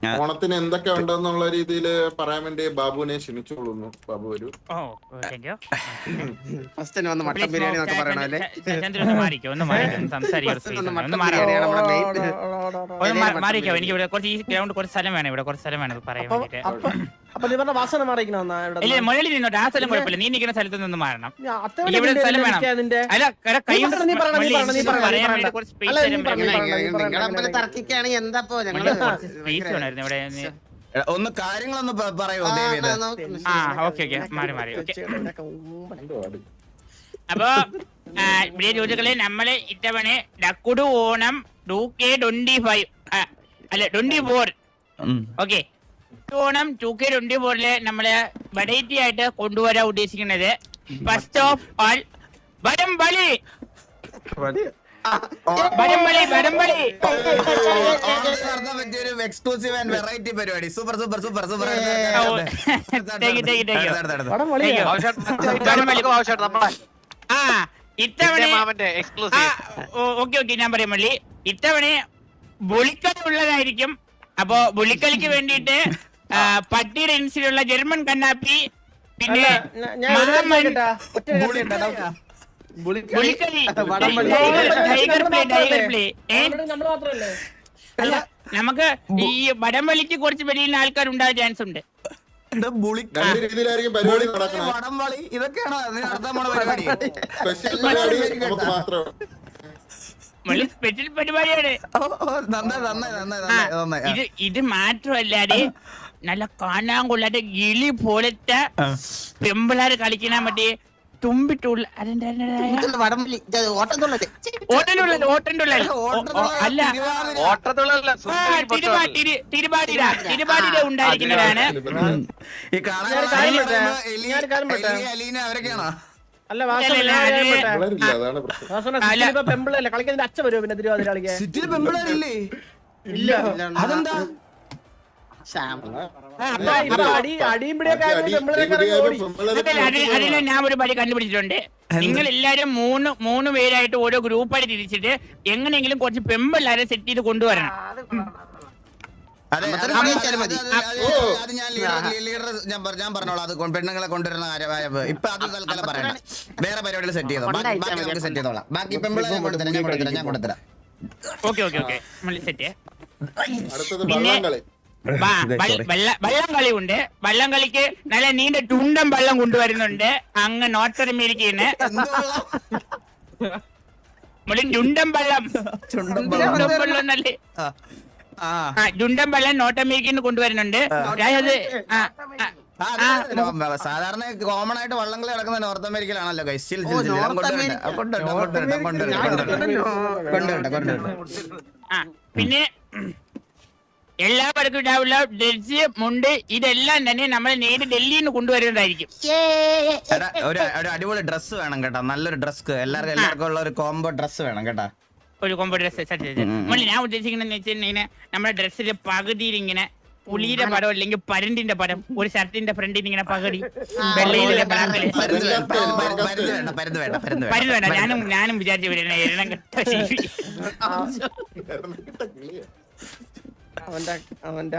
ഓണത്തിന് എന്തൊക്കെ ഉണ്ടെന്നുള്ള രീതിയിൽ പറയാൻ വേണ്ടി ബാബുവിനെ ക്ഷണിച്ചോളുന്നു ബാബു വരൂ. ഫസ്റ്റ് തന്നെ വന്ന് മട്ടൻ ബിരിയാണി എന്നൊക്കെ പറയണല്ലേ മാറിക്കോ എനിക്ക് ഇവിടെ കുറച്ച് ഈ ഗ്രൗണ്ട് കുറച്ച് സ്ഥലം വേണം ഇവിടെ കുറച്ച് സ്ഥലം വേണം പറയാൻ വേണ്ടിട്ട് വാസന മാറിക്കണമെന്നാ ഇവിടെ ഇല്ല മുകളിൽ നിന്നോട്ടെ ആ സ്ഥലം കുഴപ്പമില്ല. നീ നിൽക്കുന്ന സ്ഥലത്ത് നിന്ന് മാറണം. ഇവിടെ സ്ഥലം വേണം. അല്ല കര കൈ പറയാൻ വേണ്ടി കുറച്ച് സ്പേസ് തർക്കിക്കുകയാണെങ്കിൽ എന്താ ഞങ്ങൾ വേണമായിരുന്നു ഇവിടെ ഒന്ന് കാര്യങ്ങളൊന്ന് പറയുമോ പറയോ ആ, ഓക്കെ ഓക്കെ മാറി മാറി ഓക്കെ അപ്പൊ ആ, പ്രിയ നമ്മൾ ഇത്തവണ ഡക്കുടു Onam two K twenty five അല്ല twenty four okay Onam two K twenty ഫോറിൽ നമ്മൾ വെറൈറ്റി ആയിട്ട് കൊണ്ടുവരാൻ ഉദ്ദേശിക്കുന്നത് ഫസ്റ്റ് ഓഫ് ആൾ വടംവലി വരം വലി വരം പറ്റിയ എക്സ്ക്ലൂസീവ് ആൻഡ് വെറൈറ്റി പരിപാടി. സൂപ്പർ സൂപ്പർ സൂപ്പർ സൂപ്പർ ഇത്തവണ ഓക്കെ ഓക്കെ ഞാൻ പറയാം മള്ളി. ഇത്തവണ ബുളിക്കളി ഉള്ളതായിരിക്കും അപ്പോ ബുളിക്കളിക്ക് വേണ്ടിയിട്ട് പട്ടിയുടെ ഇൻസിലുള്ള ജർമ്മൻ കണ്ണാപ്പി പിന്നെ? ബുളിക്കളി ടൈഗർ പ്ലേ ടൈഗർ പ്ലേ അല്ല നമുക്ക് ഈ വടം വലിക്ക് കുറച്ച് വലിയ ആൾക്കാർ ഉണ്ടാകാൻ ചാൻസ് ഉണ്ട് രണ്ട് രീതിയിലായിരിക്കും പരിപാടി നടക്കണം. ഇതൊക്കെയാണോ? പരിപാടി. സ്പെഷ്യൽ പരിപാടി നമുക്ക് മാത്രം. മള്ളി സ്പെഷ്യൽ പരിപാടിയാണ്. ഇത് ഇത് മാത്രമല്ലാതെ നല്ല കാണാൻ കൊള്ളാതെ ഗിളി പോലത്തെ. പെമ്പിളാര് കളിക്കാൻ മറ്റേ തുമ്പിട്ടുള്ള വടംവലി. ഓട്ടത്തുള്ളത് അല്ല. ഓട്ടത്തുള്ളല്ല ആ, തിരുവാ- തിരു- തിരുവാതിര തിരുവാതിര. ഉണ്ടായിരിക്കുന്നതാണ് ഈ കാണാൻ അലീന അവരൊക്കെയാണോ? അല്ല വാസന പെമ്പിളല്ലേ? കളിക്കുന്നതിന്റെ അച്ഛൻ വരുമോ പിന്നെ തിരുവാതിര കളിക്കാൻ? ഇല്ല. അതെന്താ? ശ്യാം. ആ, അപ്പൊ- ഇപ്പൊ ഇപ്പൊ അപ്പൊ- അടി അടിയും പിടിയൊക്കെ അടി- ആയപ്പോ അടി- ഇറങ്ങി ഓടി. പെമ്പിള്ളേരെ അതല്ല, അത് അതിന് ഞാൻ ഒരു പടി കണ്ടുപിടിച്ചിട്ടുണ്ട്. നിങ്ങൾ എല്ലാരും മൂന്ന് മൂന്ന് പേരായിട്ട് ഓരോ ഗ്രൂപ്പായിട്ട് തിരിച്ചിട്ട് എങ്ങനെയെങ്കിലും കുറച്ച് പെമ്പിള്ളാരെ സെറ്റ് ചെയ്ത് കൊണ്ടുവരണം. ഞാൻ ലീഡർ ലീഡർ ഞാൻ പറഞ്ഞോളാം. അത് പെണ്ണുങ്ങളെ കൊണ്ടുവരുന്ന കാര്യമായ ഇപ്പൊ അത് തൽക്കാലം പറയണം വേറെ പരിപാടികൾ സെറ്റ് ചെയ്തോ? ബാക്കി നമുക്ക് സെറ്റ് ചെയ്തോളാം. ബാക്കി പെമ്പിളെ ഞാൻ കൊടുത്തരാം ഞാൻ കൊടുത്തരാം ഞാൻ കൊടുത്തരാം ഓക്കെ ഓക്കെ ഓക്കെ സെറ്റ് അടുത്തത് പിന്നെ- വള്ളം കളി ഉണ്ട് വള്ളം കളിക്ക് നല്ല നീണ്ട ചുണ്ടൻ വള്ളം കൊണ്ടുവരുന്നുണ്ട്. അങ്ങ് നോർത്ത് അമേരിക്കന്ന് ചുണ്ടൻ വള്ളം. ചുണ്ടൻ വള്ളം നല്ല ആ. ചുണ്ടൻ വള്ളം നോർത്ത് അമേരിക്കയിൽ നിന്ന് കൊണ്ടുവരുന്നുണ്ട് അതായത് അത് സാധാരണ കോമൺ ആയിട്ട് വള്ളംകളി നടക്കുന്ന നോർത്ത് അമേരിക്കയിലാണല്ലോ കൊണ്ടുവരട്ടെ. കൊണ്ടുവരട്ടെ, കൊണ്ടുവരട്ടെ. ആ പിന്നെ എല്ലാവർക്കും ഉണ്ടാവില്ല. ഡ്രസ് മുണ്ട് ഇതെല്ലാം തന്നെ നമ്മൾ നേരെ ഡൽഹിയിൽ നിന്ന് കൊണ്ടുവരുന്നതായിരിക്കും എടാ, ഒരു ഒരു അടിപൊളി ഡ്രസ് വേണം കേട്ടോ. നല്ലൊരു ഡ്രസ് എല്ലാവർക്കും എല്ലാവർക്കും ഉള്ള ഒരു കോംബോ ഡ്രസ് വേണം കേട്ടോ. ഒരു കോമ്പോ ഡ്രസ് മുള്ളി ഞാൻ ഉദ്ദേശിക്കുന്നത് വെച്ചിട്ടുണ്ടെങ്കിൽ നമ്മുടെ ഡ്രസ്സിന്റെ പകുതിയിൽ ഇങ്ങനെ പുലിയുടെ പടം അല്ലെങ്കിൽ പരണ്ടിന്റെ പടം ഒരു ഷർട്ടിന്റെ ഫ്രണ്ടിൽ ഇങ്ങനെ പകുതി വെള്ളയിലെ ബ്ലാക്കിൽ പരുന്ത് വേ- പരുന്ത് പരുന്ത് പരുന്ത് വേണ്ട പരുന്ത് വേണ്ട പരുന്ത് വേണ്ട. പരുന്ന് വേണ്ട ഞാനും ഞാനും വിചാരിച്ചു വരുന്ന എരണം കെട്ട ശീലി. അവന്റെ അവന്റെ.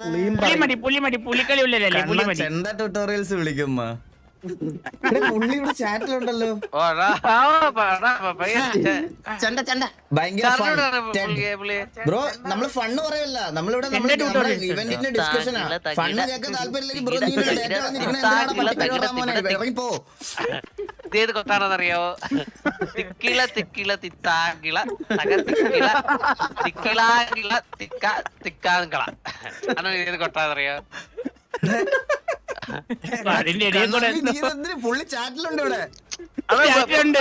പുളിയും പുലി പറയും. മതി പുലി മതി പുലിക്കളി ഉള്ളതല്ലേ പുലിമടി എന്താ ചെണ്ട ട്യൂട്ടോറിയൽസ് വിളിക്കുന്ന പുള്ളി ഇവിടെ ചാറ്റിലുണ്ടല്ലോ. ചെണ്ട ചെണ്ട. ഭയങ്കര. ബ്രോ നമ്മൾ ഫണ്ണ് പറയല്ല. നമ്മളിവിടെ ഇവന്റിന്റെ ഡിസ്കഷനാ ഫണ്ണ് കേൾക്കാൻ താല്പര്യമില്ലെങ്കിൽ ബ്രോ? ഇറങ്ങിപ്പോ. ഇതേത് കൊത്താണെന്നറിയോ? തിക്കിള തിക്കിള തിത്താങ്കിള തകത്തിക്കിള തിക്കിള തിക്കിളാങ്കിള തിക്ക തിക്കാങ്കിള. അതാണ് ഏത് കൊട്ടാന്നറിയോ അതിന്റെ ഇടയിൽ കൂടെ കണ്ണാടി, നീ ഇതെന്തിന്? പുള്ളി ചാറ്റിലുണ്ട് ഇവിടെ? ചാറ്റിലുണ്ട്.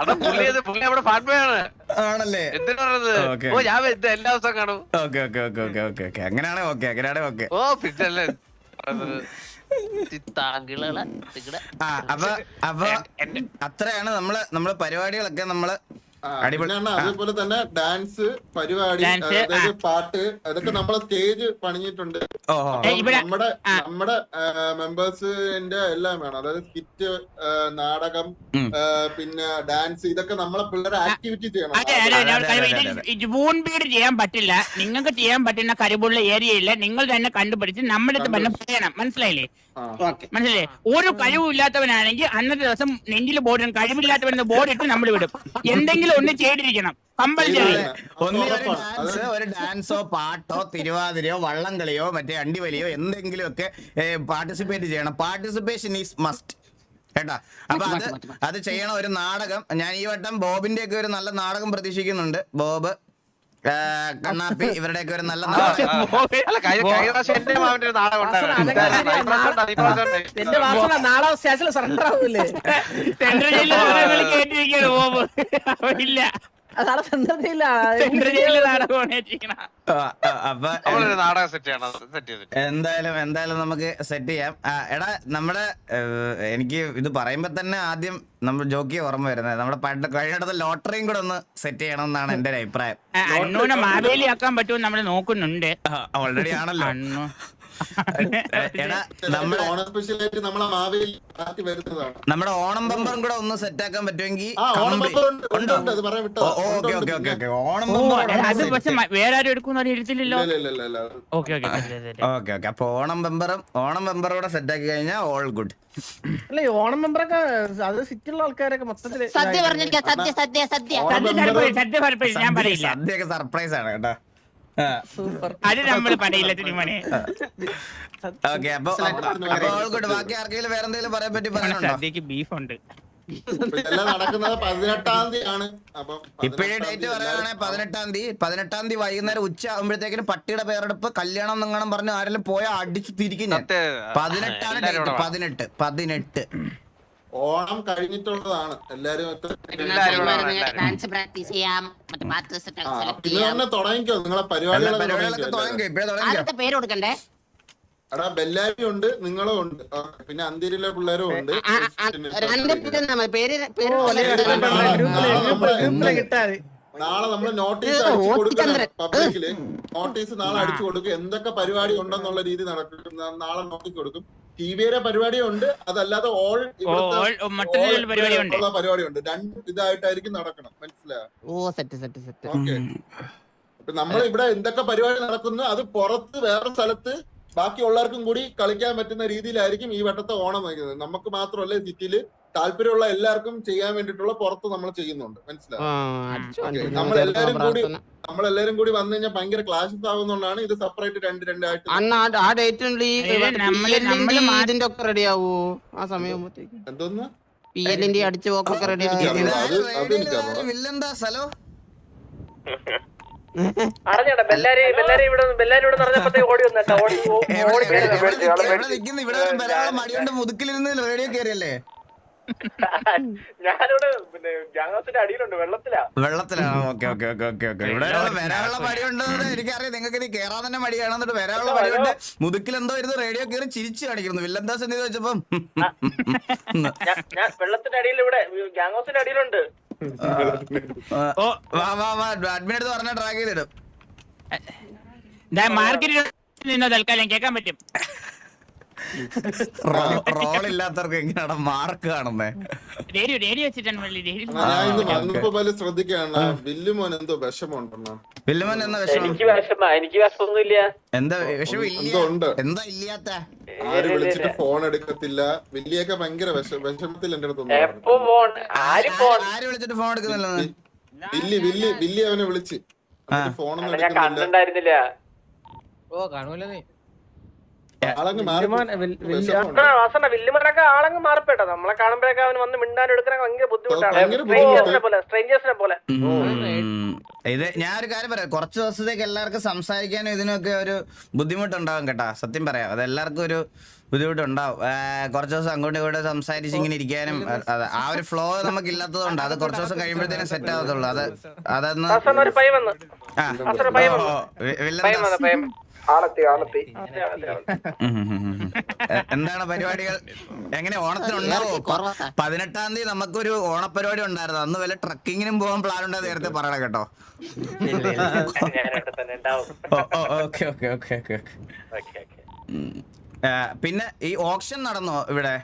അതാ പുള്ളി അത് പുള്ളി അവിടെ ഫാൻബോയാണ് ആണല്ലേ? എന്തിനാ പറഞ്ഞത്? Okay. ഓ ഞാൻ ഇത് എല്ലാ ദിവസവും കാണും. Okay okay okay okay okay okay. അങ്ങനെയാണെ okay അങ്ങനെയാണെ ഓക്കെ. ഓ പിന്നല്ലേ ആ അപ്പൊ അപ്പൊ അത്രയാണ് നമ്മൾ നമ്മളെ പരിപാടികളൊക്കെ നമ്മൾ ആ, അടിപൊളി. അണ്ണാ, അതേപോലെ തന്നെ ഡാൻസ് പരിപാടി അതായത് പാട്ട് അതൊക്കെ നമ്മളെ സ്റ്റേജ് പണിഞ്ഞിട്ടുണ്ട്. നമ്മുടെ. നമ്മുടെ മെമ്പേഴ്സിന്റെ എല്ലാം വേണം. അതായത് സ്കിറ്റ് നാടകം പിന്നെ ഡാൻസ് ഇതൊക്കെ നമ്മളെ പിള്ളേരെ ആക്ടിവിറ്റി ചെയ്യണം. ചെയ്യാൻ പറ്റില്ല. നിങ്ങൾക്ക് ചെയ്യാൻ പറ്റുന്ന കഴിവുള്ള ഏരിയയില്ല നിങ്ങൾ തന്നെ കണ്ടുപിടിച്ച് നമ്മുടെ അടുത്ത് തന്നെ പറയണം. മനസ്സിലായില്ലേ? മനസ്സിലെ മനസ്സിലായില്ലേ? ഒരു കഴിവില്ലാത്തവനാണെങ്കിൽ അന്നത്തെ ദിവസം നെഞ്ചിൽ ബോർഡ് കഴിവില്ലാത്തവൻ ബോർഡ് ഇട്ട് നമ്മൾ വിടും. എന്തെങ്കിലും ഒന്ന് ചെയ്തിരിക്കണം കമ്പൽസറി. ഒരു ഡാൻസ് ഒരു ഡാൻസോ പാട്ടോ തിരുവാതിരയോ വള്ളംകളിയോ മറ്റേ അണ്ടിവലിയോ എന്തെങ്കിലും ഒക്കെ പാർട്ടിസിപ്പേറ്റ് ചെയ്യണം. പാർട്ടിസിപ്പേഷൻ ഈസ് മസ്റ്റ് കേട്ടാ? അപ്പൊ അത്. അത് ചെയ്യണം. ഒരു നാടകം. ഞാൻ ഈ വട്ടം ബോബിന്റെ ഒക്കെ ഒരു നല്ല നാടകം പ്രതീക്ഷിക്കുന്നുണ്ട്. ബോബ് കണ്ണാപ്പി ഇവരുടെയൊക്കെ ഒരു നല്ല നാടകം. സറണ്ടർ ആവൂലേ? നാളെ എന്തായാലും എന്തായാലും നമുക്ക് സെറ്റ് ചെയ്യാം. എടാ നമ്മുടെ എനിക്ക് ഇത് പറയുമ്പോ തന്നെ ആദ്യം നമ്മൾ ജോക്കി ഓർമ്മ വരുന്നത്. നമ്മുടെ പണ്ട് കഴിഞ്ഞിടത്ത് ലോട്ടറിയും കൂടെ ഒന്ന് സെറ്റ് ചെയ്യണം എന്നാണ് എന്റെ ഒരു അഭിപ്രായം. ആക്കാൻ പറ്റുമോ നമ്മൾ നോക്കുന്നുണ്ട്. ഓൾറെഡി ആണല്ലോ. നമ്മുടെ ഓണം നമ്മളെ മാവേലി മാറ്റി വരുന്നതാണ്. നമ്മുടെ ഓണം ബമ്പറും കൂടെ ഒന്ന് സെറ്റ് ആക്കാൻ പറ്റുമെങ്കിൽ ഓണം complete- ഉണ്ട്, ഉണ്ട്, അത് പറയാൻ ഓ, വിട്ടതാ. ഓ, ഉണ്ട്, okay okay okay okay Onam ഓ അത് പക്ഷെ വേറെ ആരും എടുക്കുന്ന. ഓക്കെ ഓക്കെ ഓക്കെ ഓക്കെ അപ്പൊ ഓണം ബമ്പറും ഓണം ബമ്പറും കൂടെ സെറ്റ് ആക്കി കഴിഞ്ഞാൽ ഓൾ ഗുഡ് അല്ല ഓണം മെമ്പറൊക്കെ അത് സിറ്റിയുള്ള ആൾക്കാരൊക്കെ മൊത്തത്തിൽ സദ്യ പറഞ്ഞിരിക്കാം സദ്യ സദ്യ സദ്യ. ബമ്പർ സർപ്രൈസ് ഞാൻ പറയില്ല. സദ്യയൊക്കെ സർപ്രൈസ് ആണ് കേട്ടോ. അത് നമ്മൾ പറയില്ല തിരുമണി ഓക്കെ അപ്പൊ ഗുഡ് ബാക്കി ആർക്കെങ്കിലും വേറെ എന്തെങ്കിലും പറയാൻ പറ്റി സദ്യക്ക് ബീഫ് ഉണ്ട് നടക്കുന്നത് പതിനെട്ടാം തീയതി ആണ് ഇപ്പോഴേ ഡേറ്റ് പറയുകയാണെങ്കിൽ പതിനെട്ടാം തീയതി. പതിനെട്ടാം തീയതി വൈകുന്നേരം ഉച്ച ആകുമ്പോഴത്തേക്കിന് പട്ടിയുടെ പേരെടുപ്പ് കല്യാണം എന്നങ്ങനെ പറഞ്ഞു ആരെങ്കിലും പോയ അടിച്ചു തിരിക്കും ഞാൻ. പതിനെട്ടാണ് ഡേറ്റ് പതിനെട്ട് പതിനെട്ട്. ഓണം കഴിഞ്ഞിട്ടുള്ളതാണ്. എല്ലാരും എത്ര- എല്ലാരും ഇവിടെ വേണം, എല്ലാരും. ഡാൻസ് പ്രാക്ടീസ് ചെയ്യാം. തുടങ്ങിക്കോ. നിങ്ങളെ പരിപാടികളൊക്കെ പേര് കൊടുക്കണ്ടേ? എടാ ബെല്ലാരി ഉണ്ട് നിങ്ങളും ഉണ്ട്. പിന്നെ അന്തിരിലെ പിള്ളേരും ഉണ്ട്. നാളെ- നമ്മൾ നോട്ടീസ് അടിച്ചു കൊടുക്കണം പബ്ലിക്കിൽ. നോട്ടീസ് നാളെ അടിച്ചു കൊടുക്കും. എന്തൊക്കെ പരിപാടി ഉണ്ടെന്നുള്ള രീതി നടക്കും. നാളെ നോട്ടീസ് കൊടുക്കും. ടി വിയുടെ പരിപാടിയുണ്ട്. അതല്ലാതെ ഓൾ ഇവിടുത്തെ പരിപാടിയുണ്ട്. രണ്ട് ഇതായിട്ടായിരിക്കും നടക്കണം. മനസ്സിലായോ? ഓ സെറ്റ് സെറ്റ് സെറ്റ് നമ്മൾ ഇവിടെ എന്തൊക്കെ പരിപാടി നടക്കുന്നു അത് പുറത്ത് വേറെ സ്ഥലത്ത് ബാക്കിയുള്ളവർക്കും കൂടി കളിക്കാൻ പറ്റുന്ന രീതിയിലായിരിക്കും ഈ വട്ടത്തെ ഓണം നയിക്കുന്നത് നമുക്ക് മാത്രമല്ല സിറ്റിയിൽ താല്പര്യമുള്ള എല്ലാവർക്കും ചെയ്യാൻ വേണ്ടിയിട്ടുള്ള പുറത്ത് നമ്മൾ ചെയ്യുന്നുണ്ട്. മനസ്സിലായോ? നമ്മൾ നമ്മളെല്ലാരും കൂടി നമ്മളെല്ലാരും കൂടി വന്നു കഴിഞ്ഞാൽ ഭയങ്കര ക്ലാഷസ് ആവുന്നോണ്ടാണ് ഇത് സെപ്പറേറ്റ് രണ്ട് രണ്ടായിട്ട് അണ്ണ ആ- ആ ഡേറ്റ് ഇത് നമ്മൾ നമ്മൾ മാ- ഇതിന്റെ ഒക്കെ റെഡി ആവൂ. ആ സമയം എന്തോന്ന്? പി എല്ലിന്റെ അടിച്ചു പോക്കൊക്കെ റെഡി ഇത് ആക്കി അത് അത് എനിക്കറിയാം. വില്ലെന്താ സ്ഥലം? അറിഞ്ഞേട്ടാ ബെല്ലാരി ബെല്ലാരി ഇവിടെ ബെല്ലാരി ഇവിടെ പറഞ്ഞപ്പോഴത്തേക്ക് ഓടി വന്നേട്ടാ ഓടി ഓ- ഓടി എവിടെ? നിൽക്കുന്നു? എവിടെ നിൽക്കുന്നു ഇവിടെ ഒരു ബലാളം മടികൊണ്ട് മുതുക്കിലിരുന്ന് റേഡിയോ കയറിയല്ലേ ഞാനിവിടെ പിന്നെ അടിയിലുണ്ട് വെള്ളത്തിലാ. വെള്ളത്തിലാണ് okay okay okay okay okay. ഇവിടെ ഒരാൾ വരാനുള്ള മടിയുണ്ടെന്ന് എനിക്കറിയാം. നിങ്ങൾക്ക് ഇനി കേറാൻ തന്നെ മടിയാണെന്നിട്ട് വരാനുള്ള മടിയുണ്ട് മുതുക്കിൽ എന്തോ ഇരുന്ന് റേഡിയോ കയറി ചിരിച്ചു കാണിക്കുന്നു. വില്ലന്താസ് എന്ത് വെച്ചപ്പം ഞാൻ വെള്ളത്തിന്റെ അടിയിൽ ഇവിടെ അടിയിലുണ്ട്. ഓ വാ വാ വാ. അഡ്മിൻ എടുത്ത് പറഞ്ഞ ട്രാക്ക് ചെയ്തിടും മാർക്കറ്റിൽ നിന്നോ തൽക്കാലം കേൾക്കാൻ പറ്റും. റോൾ ഇല്ലാത്തവർക്ക് എങ്ങനെയാണ് മാർക്ക് കാണുന്നേ? റേഡിയോ റേഡിയോ വെച്ചിട്ടാണ് മള്ളി റേഡിയോ ഞാൻ ഇന്ന് വന്നപ്പോ പോലെ ശ്രദ്ധിക്കാണ് വില്ലുമോൻ എന്തോ വിഷമമുണ്ടെന്നാ. വില്ലുമൻ എന്ന വിഷമം? വിഷമ എനിക്ക് വിഷമൊന്നുമില്ല. എന്താ വിഷമം ഇല്ല എന്തോ ഉണ്ട്. എന്താ ഇല്ലാത്ത? ആര് വിളിച്ചിട്ട് ഫോൺ എടുക്കത്തില്ല. വില്ലിയൊക്കെ ഭയങ്കര വിഷ വിഷമത്തിൽ എന്റെ അടുത്ത് ഒന്ന് പറഞ്ഞു. ഫോൺ ആര് ഫോൺ ആര് വിളിച്ചിട്ട് ഫോൺ എടുക്കുന്നില്ലെന്ന്? വില്ലി വില്ലി വില്ലി അവനെ വിളിച്ച്. ഫോണൊന്നും ഞാൻ എടുക്കുന്നില്ല. കണ്ടിട്ടുണ്ടായിരുന്നില്ല. ഓ കാണൂല വിഷമമുണ്ട്. ആളങ്ങ് മാറിപ്പോട്ടോ നമ്മളെ കാണുമ്പോഴൊക്കെ അവൻ വന്ന് മിണ്ടാൻ എടുക്കാൻ ഭയങ്കര ബുദ്ധിമുട്ടാണ്. പോലെ സ്ട്രേഞ്ചേഴ്സിനെ പോലെ. ഇത് ഞാൻ ഒരു കാര്യം പറയാം. കുറച്ച് ദിവസത്തേക്ക് എല്ലാവർക്കും സംസാരിക്കാനും ഇതിനൊക്കെ ഒരു ബുദ്ധിമുട്ടുണ്ടാവും കേട്ടാ. സത്യം പറയാം. അത് എല്ലാവർക്കും ഒരു ബുദ്ധിമുട്ടുണ്ടാവും. കുറച്ച് ദിവസം അങ്ങോട്ടും ഇങ്ങോട്ടും സംസാരിച്ച് ഇങ്ങനെ ഇരിക്കാനും ആ ഒരു ഫ്ലോ നമുക്ക് ഇല്ലാത്തതുകൊണ്ട് അത് കുറച്ച് ദിവസം കഴിയുമ്പോഴത്തേനും സെറ്റ് ആവത്തുള്ളൂ. അത് അതൊന്ന് ആ. എന്താണ് പരിപാടികൾ? എങ്ങനെ ഓണത്തിനുണ്ടാവോ. പതിനെട്ടാം തീയതി നമുക്കൊരു ഓണപരിപാടി ഉണ്ടായിരുന്നു. അന്ന് വല്ല ട്രക്കിങ്ങിനും പോകാൻ പ്ലാൻ ഉണ്ടോ നേരത്തെ പറയണം കേട്ടോ. ഞാനിവിടെ തന്നെ ഉണ്ടാവും. ഓക്കെ ഓക്കെ ഓക്കെ ഓക്കെ പിന്നെ ഈ ഓപ്ഷൻ നടന്നോ ഇവിടെ?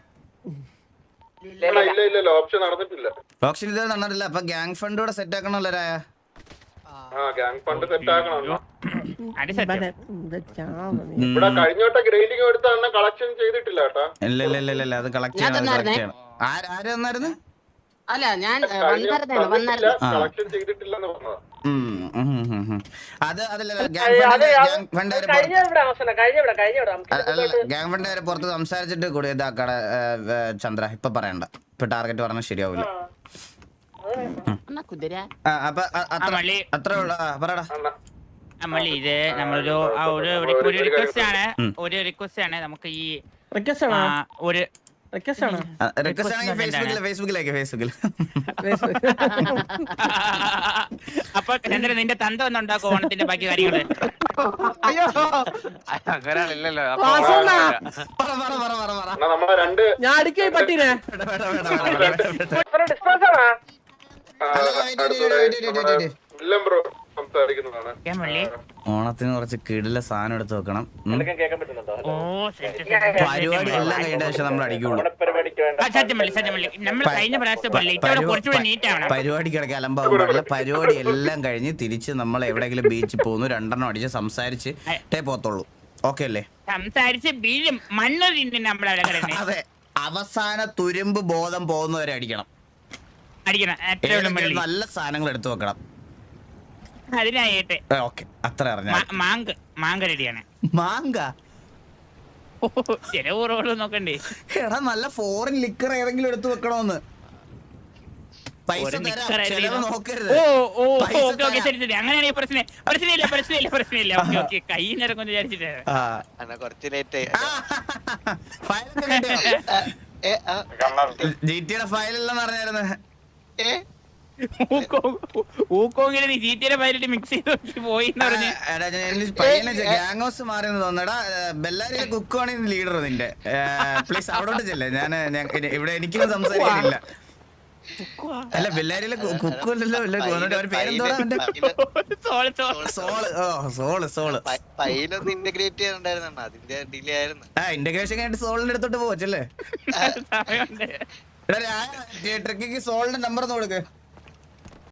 ഇല്ല ഇല്ല ഇല്ല ഓപ്ഷൻ നടന്നിട്ടില്ല. ഓപ്ഷൻ ഇത് നടന്നിട്ടില്ല. അപ്പൊ ഗ്യാങ് ഫണ്ട് കൂടെ സെറ്റ് ആക്കണല്ലോ രായ ഇവിടെ കഴിഞ്ഞ വട്ടം ഗ്രൈൻഡിങ് എടുത്ത അണ്ണൻ കളക്ഷൻ ചെയ്തിട്ടില്ല കേട്ടാ. ഇല്ല ഇല്ല ഇല്ല ഇല്ല അത് കളക്ട് ചെയ്യണം. ആര് തന്നായിരുന്നു അല്ല ഞാൻ. കളക്ഷൻ ചെയ്തിട്ടില്ലെന്ന് പറഞ്ഞതാ. അത് ഗ്യാങ് ഫണ്ട് വരെ പുറത്ത് സംസാരിച്ചിട്ട് കൂടി ഇതാക്കട ചന്ദ്ര ഇപ്പൊ പറയണ്ട. ഇപ്പൊ ടാർഗറ്റ് പറഞ്ഞാൽ ശരിയാവില്ല ഇത് നമ്മളൊരു ഒരു ഒരു- ഒരു റിക്വസ്റ്റ് ആണ്. ഒരു റിക്വസ്റ്റ് ആണ്. നമുക്ക് ഈ റിക്വസ്റ്റ് ഒരു അപ്പൊ ചന്ദ്രൻ നിന്റെ തന്ത ഒന്നുണ്ടാക്കും ഓണത്തിന്റെ ബാക്കി കാര്യങ്ങൾ? അയ്യോ. അങ്ങനെയാണില്ലല്ലോ വാസണ്ണ. പറ പറ പറ പറ പറ. അണ്ണാ രണ്ട് ഞാൻ അടിക്കേ പട്ടീനെ ഓണത്തിന് കുറച്ച് കിടില സാധനം എടുത്ത് വെക്കണം. പരിപാടി എല്ലാം കഴിഞ്ഞ ശേഷം നമ്മൾ അടിക്കുള്ളൂ. പരിപാടിക്ക് കിടക്കാൻ ആ, സത്യം മള്ളി സത്യം മള്ളി. നമ്മൾ കഴിഞ്ഞ പ്രാവശ്യത്തെ പള്ളി. ഇത്തവണ കുറച്ചുകൂടി നീറ്റ് ആവണം. പരിപാടിക്കിടയ്ക്ക് അലമ്പാവും പാടില്ല. പരിപാടി എല്ലാം കഴിഞ്ഞ് തിരിച്ച് നമ്മൾ എവിടെയെങ്കിലും ബീച്ചിൽ പോകുന്നു. രണ്ടെണ്ണം അടിച്ച് സംസാരിച്ച് ടേ പോത്തുള്ളൂ ഓക്കെ അല്ലേ? സംസാരിച്ച് വീഴും മണ്ണ് കിടന്നെ. അതെ. അവസാന തുരുമ്പ് ബോധം പോകുന്നവരെ അടിക്കണം. അടിക്കണം. നല്ല സാധനങ്ങൾ എടുത്തു വെക്കണം. അതിനായിട്ട് ഓക്കെ. അത്ര അറിഞ്ഞാൽ മാ- മാങ്ക് മാങ്ക് റെഡിയാണ്. മാങ്ക? ചില ഊറുകളും നോക്കണ്ടേ. എടാ നല്ല ഫോറിൻ ലിക്കർ ഏതെങ്കിലും എടുത്തു വെക്കണോന്ന്. അങ്ങനെയാണെങ്കിൽ പ്രശ്നം. പ്രശ്നമില്ല വിചാരിച്ചിട്ട്. കുറച്ച് ലേറ്റ് ഫയലെല്ലാം പറഞ്ഞായിരുന്നു. ഊക്കോങ്ങിനെ നീ ജീറ്റിയുടെ പൈലറ്റ് മിക്സ് ചെയ്ത് പോയി എന്ന് പറഞ്ഞ്. ഹൗസ് മാറിയെന്ന് തോന്നടാ ബെല്ലാരിയിലെ കുക്കുവാണ് ലീഡർ നിന്റെ. പ്ലീസ് അവിടോട്ട് ചെല്ലേ. ഞാൻ ഇവിടെ എനിക്കൊന്നും സംസാരിക്കാനില്ല അല്ല ബെല്ലാരിയിലെ കുക്കു അല്ലല്ലോ വല്ല അവന്റെ പേരെന്തോടാ അവന്റെ? Sol Sol. സോൾ ഓ സോൾ സോൾ. പൈലൊന്ന് ഇന്റഗ്രേറ്റ് ചെയ്യാനുണ്ടായിരുന്നു അതിന്റെ ഡിലേ ആയിരുന്നു. ആ ഇന്റഗ്രേഷൻ കഴിഞ്ഞിട്ട് സോളിന്റെ അടുത്തോട്ട് പോവച്ചല്ലേ? ട്രക്കിക്ക് സോളിന്റെ നമ്പർ ഒന്ന് കൊടുക്ക്.